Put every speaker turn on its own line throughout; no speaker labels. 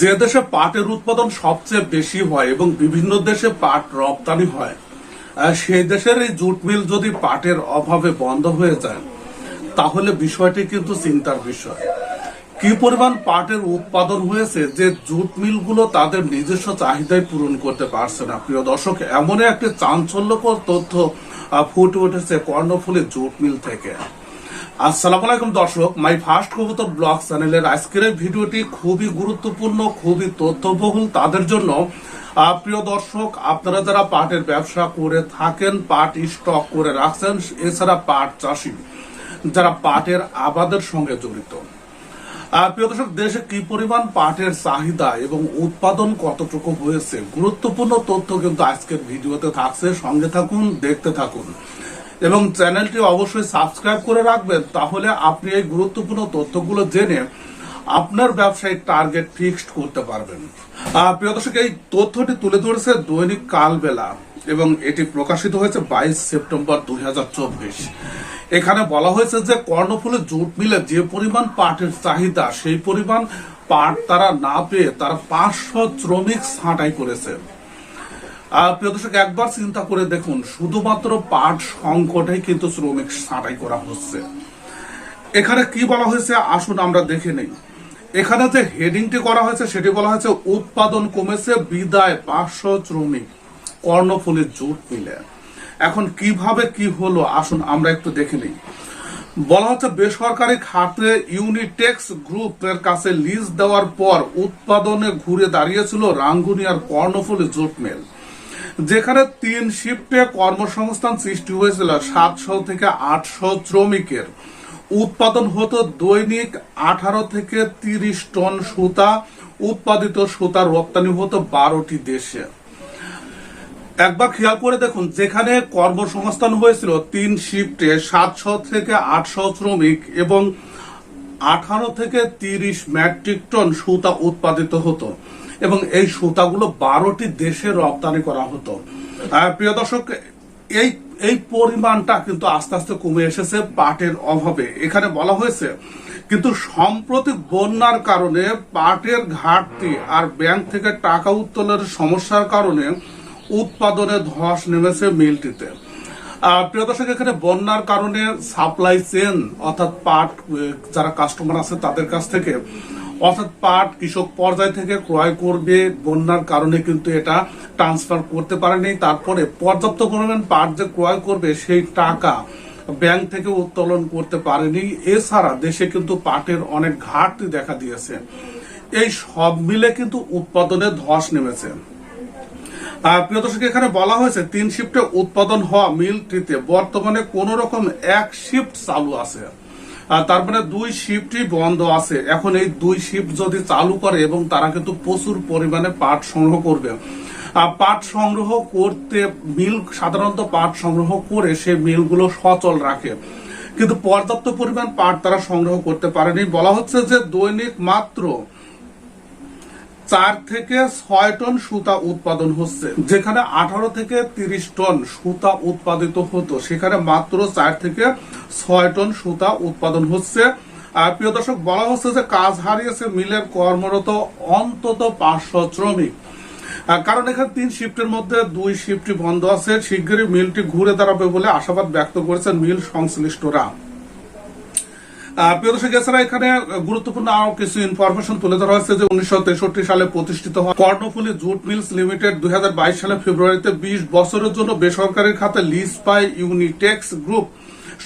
যে দেশে পাটের উৎপাদন সবচেয়ে বেশি হয় এবং বিভিন্ন দেশে পাট রপ্তানি হয় সেই দেশের এই জুট মিল যদি পাটের অভাবে বন্ধ হয়ে যায়, তাহলে বিষয়টি কিন্তু চিন্তার বিষয়। কি পরিমাণ পাটের উৎপাদন হয়েছে যে জুট মিলগুলো তাদের নিজস্ব চাহিদাই পূরণ করতে পারছে না? প্রিয় দর্শক, এমনই একটি চাঞ্চল্যকর তথ্য ফুটে উঠেছে কর্ণফুলী জুট মিল থেকে। আসসালামু আলাইকুম দর্শক, মাই ফার্স্ট কবুতর ব্লগ চ্যানেলের আজকের ভিডিওটি খুবই গুরুত্বপূর্ণ, খুবই তথ্যবহুল তাদের জন্য। প্রিয় দর্শক, আপনারা যারা পাটের ব্যবসা করে থাকেন, পাট স্টক করে রাখছেন, এছাড়া পাট চাষি, যারা পাটের আবাদের সঙ্গে জড়িত। প্রিয় দর্শক, দেশে কি পরিমাণ পাটের চাহিদা এবং উৎপাদন কতটুকু হয়েছে? গুরুত্বপূর্ণ তথ্য কিন্তু আজকের ভিডিওতে থাকছে, সঙ্গে থাকুন, দেখতে থাকুন। এবং চ্যানেলটি অবশ্যই সাবস্ক্রাইব করে রাখবেন, তাহলে আপনি এই গুরুত্বপূর্ণ তথ্যগুলো জেনে আপনার ব্যবসায়িক টার্গেট ফিক্সড করতে পারবেন। প্রিয় দর্শক, এই তথ্যটি তুলে ধরেছে দৈনিক কালবেলা এবং এটি প্রকাশিত হয়েছে বাইশ সেপ্টেম্বর দুই হাজার চব্বিশ। এখানে বলা হয়েছে যে কর্ণফুলী জুট মিলে যে পরিমাণ পাটের চাহিদা, সেই পরিমাণ পাট তারা না পেয়ে তারা পাঁচশো শ্রমিক ছাঁটাই করেছে। প্রিয় দর্শক, একবার চিন্তা করে দেখুন, শুধুমাত্র পাট সংকটে কিন্তু শ্রমিক ছাঁটাই করা হচ্ছে। এখানে কি বলা হয়েছে? আসুন আমরা দেখে নেই। এখানে যে হেডিংটি করা হয়েছে, সেটি বলা হয়েছে, উৎপাদন কমেছে, বিদায় পাঁচশো শ্রমিক। কর্ণফুলী জুট মিলে এখন কীভাবে কি হলো? আসুন আমরা একটু দেখে নিই। বলা হচ্ছে, বেসরকারি খাতে ইউনিটেক্স গ্রুপের কাছে লিজ দেওয়ার পর উৎপাদনে ঘুরে দাঁড়িয়েছিল রাঙ্গুনিয়ার কর্ণফুলী জুট মিল। যেখানে তিন শিফটে কর্মসংস্থান সৃষ্টি হয়েছিল সাতশো থেকে আটশো শ্রমিকের। উৎপাদন হতো দৈনিক আঠারো থেকে তিরিশ টন সুতা, উৎপাদিত সুতা রপ্তানি হতো বারোটি দেশে। একবার খেয়াল করে দেখুন, যেখানে কর্মসংস্থান হয়েছিল তিন শিফটে সাতশো থেকে আটশো শ্রমিক এবং আঠারো থেকে তিরিশ মেট্রিক টন সুতা উৎপাদিত হতো। এবং এই সুতাগুলো বারোটি দেশে রপ্তানি করা হতো। প্রিয় দর্শক, এই এই পরিমাণটা কিন্তু আস্তে আস্তে কমে এসেছে পাটের অভাবে। এখানে বলা হয়েছে, কিন্তু সাম্প্রতিক বন্যার কারণে পাটের ঘাটতি আর ব্যাংক থেকে টাকা উত্তোলনের সমস্যার কারণে উৎপাদনে ধস নেমেছে মিলটিতে। প্রিয় দর্শক, এখানে বন্যার কারণে সাপ্লাই চেন অর্থাৎ পাট যারা কাস্টমার আছে তাদের কাছ থেকে অর্থাৎ পাট কৃষক পর্যায় থেকে ক্রয় করবে, বন্যার কারণে কিন্তু এটা ট্রান্সফার করতে পারেনি। তারপরে পর্যাপ্ত পরিমাণ পাট যে ক্রয় করবে, সেই টাকা ব্যাংক থেকে উত্তোলন করতে পারেনি। এছাড়া দেশে কিন্তু পাটের অনেক ঘাটতি দেখা দিয়েছে। এই সব মিলে কিন্তু উৎপাদনে ধস নেমেছে। প্রিয় দর্শক, এখানে বলা হয়েছে, তিন শিফটে উৎপাদন হওয়া মিলটিতে বর্তমানে কোন রকম এক শিফট চালু আছে। আর তার মানে দুই শিফটই বন্ধ আছে। এখন এই দুই শিফট যদি চালু করে এবং তারা কিন্তু প্রচুর পরিমাণে পাট সংগ্রহ করবে। পাট সংগ্রহ করতে মিল, সাধারণত পাট সংগ্রহ করে সে মিলগুলো সচল রাখে। কিন্তু পর্যাপ্ত পরিমাণ পাট তারা সংগ্রহ করতে পারেনি। বলা হচ্ছে যে দৈনিক মাত্র চার থেকে ছয় টন সুতা উৎপাদন হচ্ছে। যেখানে আঠারো থেকে তিরিশ টন সুতা উৎপাদিত হতো, সেখানে মাত্র চার থেকে ছয় টন সুতা উৎপাদন হচ্ছে। আর প্রিয় দর্শক, বলা হচ্ছে যে কাজ হারিয়েছে মিলের কর্মরত অন্তত পাঁচশো শ্রমিক। কারণ এখানে তিন শিফটের মধ্যে দুই শিফটই বন্ধ আছে। শিগগিরই মিলটি ঘুরে দাঁড়াবে বলে আশাবাদ ব্যক্ত করেছেন মিল সংশ্লিষ্টরা। এখানে গুরুত্বপূর্ণ আরও কিছু ইনফরমেশন তুলে ধরা হয়েছে যে উনিশশো তেষট্টি সালে প্রতিষ্ঠিত হয় কর্ণফুলী জুট মিলস লিমিটেড দুই হাজার বাইশ সালে ফেব্রুয়ারিতে বিশ বছরের জন্য বেসরকারি খাতে ইউনিটেক্স গ্রুপ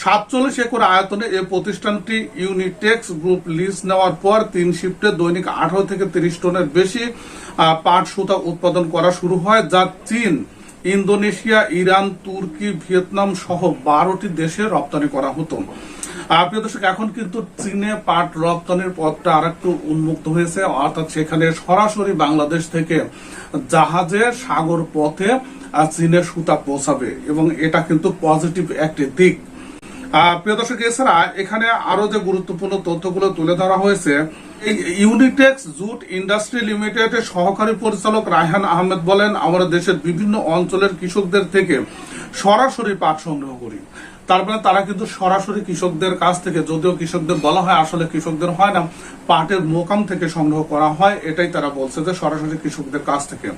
সাতচল্লিশ একর আয়তনে প্রতিষ্ঠানটি ইউনিটেক্স গ্রুপ লিজ নেওয়ার পর তিন শিফটে দৈনিক আঠারো থেকে তিরিশ টনের বেশি পাট সুতা উৎপাদন করা শুরু হয়, যা চীন, ইন্দোনেশিয়া, ইরান, তুর্কি, ভিয়েতনাম সহ বারোটি দেশে রপ্তানি করা হতো। প্রিয় দর্শক, এখন কিন্তু চীনে পাট রপ্তানির পথটা আর একটু উন্মুক্ত হয়েছে। অর্থাৎ সেখানে সরাসরি বাংলাদেশ থেকে জাহাজে সাগর পথে চীনের সুতা পৌঁছাবে এবং এটা কিন্তু পজিটিভ একটি দিক। প্রিয় দর্শক, এছাড়া এখানে আরও যে গুরুত্বপূর্ণ তথ্যগুলো তুলে ধরা হয়েছে ইউনিটেক্স জুট ইন্ডাস্ট্রি লিমিটেডের সহকারী পরিচালক রায়হান আহমেদ বলেন, আমরা দেশের বিভিন্ন অঞ্চলের কৃষকদের থেকে সরাসরি পাট সংগ্রহ করি। তারপরে তারা কিন্তু সরাসরি কৃষকদের কাছ থেকে, যদিও কৃষকদের বলা হয় আসলে কৃষকদের হয় না, পাটের মোকাম থেকে সংগ্রহ করা হয়, এটাই তারা বলছে যে সরাসরি কৃষকদের কাছ থেকে।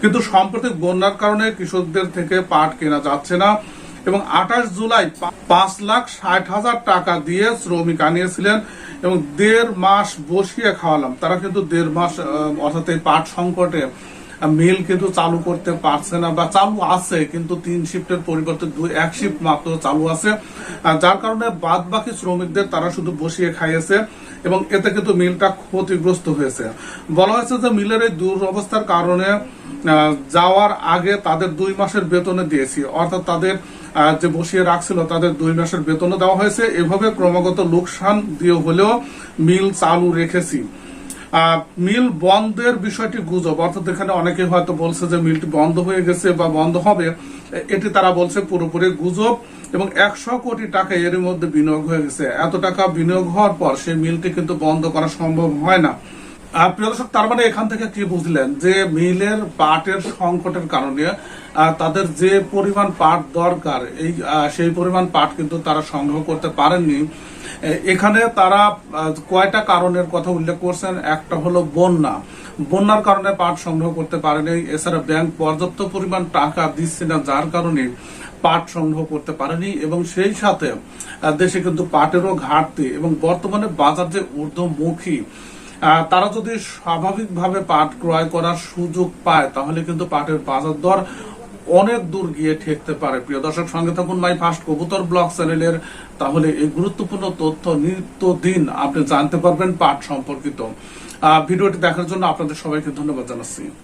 কিন্তু সাম্প্রতিক বন্যার কারণে কৃষকদের থেকে পাট কেনা যাচ্ছে না। এবং আঠাশ জুলাই পাঁচ লাখ ষাট হাজার টাকা দিয়ে শ্রমিক আনিয়েছিলেন এবং দেড় মাস বসিয়ে খাওয়ালাম। তারা কিন্তু দেড় মাস অর্থাৎ এই পাট সংকটে মিল কিন্তু চালু করতে পারছে না বা চালু আছে, কিন্তু তিন শিফটের পরিবর্তে দুই এক শিফট মাত্র চালু আছে। যার কারণে বাদ বাকি শ্রমিকদের তারা শুধু বসিয়ে খাইয়েছে এবং এতে কিন্তু মিলটা ক্ষতিগ্রস্ত হয়েছে। বলা হয়েছে যে মিলের এই দুরবস্থার কারণে যাওয়ার আগে তাদের দুই মাসের বেতনে দিয়েছি। অর্থাৎ তাদের যে বসিয়ে রাখছিল, তাদের দুই মাসের বেতনও দেওয়া হয়েছে। এভাবে ক্রমাগত লোকসান দিয়ে হলেও মিল চালু রেখেছি। মিল বন্ধের বিষয়টি গুজব। অর্থাৎ এখানে অনেকে হয়তো বলছে যে মিলটি বন্ধ হয়ে গেছে বা বন্ধ হবে। এটি তারা বলছে পুরোপুরি গুজব এবং একশো কোটি টাকা এর মধ্যে বিনিয়োগ হয়ে গেছে। এত টাকা বিনিয়োগ হওয়ার পর সেই মিলটি কিন্তু বন্ধ করা সম্ভব হয় না। প্রিয় দর্শক, তার মানে এখান থেকে কি বুঝলেন যে মিলের পাটের সংকটের কারণে তাদের যে পরিমাণ পাট দরকার, এই সেই পরিমাণ পাট কিন্তু তারা সংগ্রহ করতে পারেননি। এখানে তারা কয়টা কারণের কথা উল্লেখ করছেন। একটা হলো বন্যা। বন্যার কারণে পাট সংগ্রহ করতে পারেনি। এছাড়া ব্যাংক পর্যাপ্ত পরিমাণ টাকা দিচ্ছে না, যার কারণে পাট সংগ্রহ করতে পারেনি। এবং সেই সাথে দেশে কিন্তু পাটেরও ঘাটতি। এবং বর্তমানে বাজার যে ঊর্ধ্বমুখী তারা যদি স্বাভাবিকভাবে পাট ক্রয় করার সুযোগ পায়, তাহলে কিন্তু পাটের বাজার দর অনেক দূর গিয়ে ঠেকতে পারে। প্রিয় দর্শক, সঙ্গে থাকুন মাই ফার্স্ট কবুতর ব্লগ চ্যানেলের। তাহলে এই গুরুত্বপূর্ণ তথ্য নিত্যদিন আপনি জানতে পারবেন পাট সম্পর্কিত। ভিডিওটি দেখার জন্য আপনাদের সবাইকে ধন্যবাদ জানাচ্ছি।